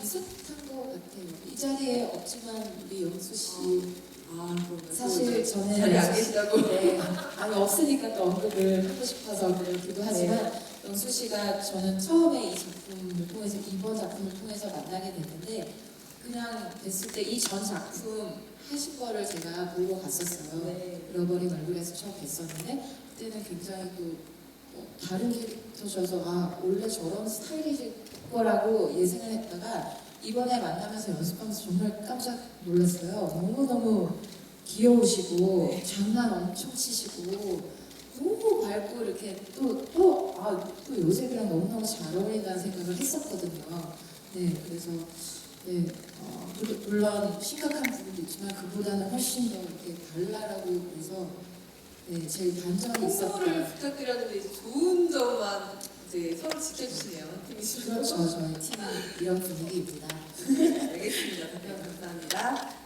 비슷한 것 같아요. 이 자리에 없지만 우리 영수 씨 아, 그런가요? 사실 저는 자리 안 계시다고. 네, 아니 없으니까 또 언급을 하고 싶어서 그러기도 하지만 영수 씨가 저는 처음에 이 작품을 통해서 이번 작품을 통해서 만나게 됐는데 그냥 뵀을 때 이 전 작품 하신 거를 제가 보고 갔었어요. 네. 잃어버린 얼굴에서 처음 뵀었는데 그때는 굉장히 또 어, 다른 캐릭터 셔서 아 원래 저런 스타일이실 거라고 예상을 했다가 이번에 만나면서 연습하면서 정말 깜짝 놀랐어요. 너무너무 귀여우시고 네. 장난 엄청 치시고 너무 밝고 이렇게 또또아 또 요셉이랑 너무너무 잘 어울린다는 생각을 했었거든요. 네 그래서 네 어, 물- 물론 심각한 부분도 있지만 그보다는 훨씬 더 이렇게 발랄하고 그래서 네 제일 반전이 홍보를 있었던 부탁드렸는데 이제 좋은 점만 이제 서로 지켜주시네요. 팀이 그렇죠 저희 팀은 이런 분위기입니다. 알겠습니다. 답변 감사합니다.